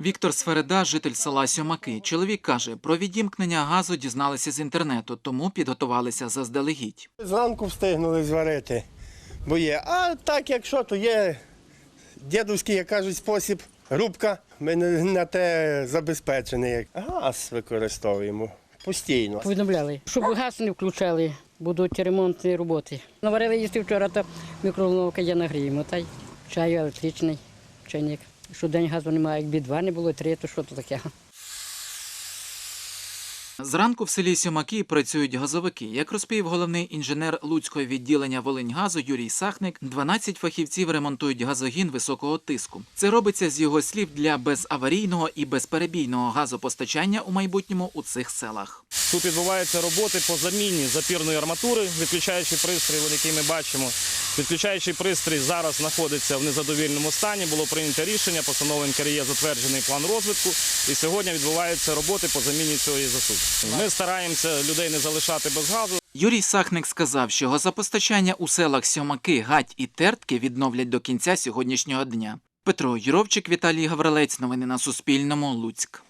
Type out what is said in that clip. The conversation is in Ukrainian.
Віктор Сфереда, житель села Сьомаки. Чоловік каже, про відімкнення газу дізналися з інтернету, тому підготувалися заздалегідь. Зранку встигнули зварити, бо є. А так, якщо, то є дідуський, як кажуть, спосіб, рубка. Ми на те забезпечені. як Газ використовуємо постійно. Повідомляли, щоб газ не включали, будуть ремонтні роботи. Наварили їсти вчора, то мікроволновка є нагріємо, та й чаю електричний чайник. Щодень газу немає, якби два не було, три, то що то таке? Зранку в селі Сьомаки працюють газовики. Як розповів головний інженер Луцького відділення Волиньгазу Юрій Сахник, 12 фахівців ремонтують газогін високого тиску. Це робиться з його слів для безаварійного і безперебійного газопостачання у майбутньому у цих селах. Тут відбуваються роботи по заміні запірної арматури, відключаючий пристрій, який ми бачимо. Відключаючий пристрій зараз знаходиться в незадовільному стані. Було прийнято рішення, постановою НКРЄ затверджений план розвитку. І сьогодні відбуваються роботи по заміні цієї засуди. Ми стараємося людей не залишати без газу. Юрій Сахник сказав, що газопостачання у селах Сьомаки, Гать і Тертки відновлять до кінця сьогоднішнього дня. Петро Юровчик, Віталій Гаврилець. Новини на Суспільному. Луцьк.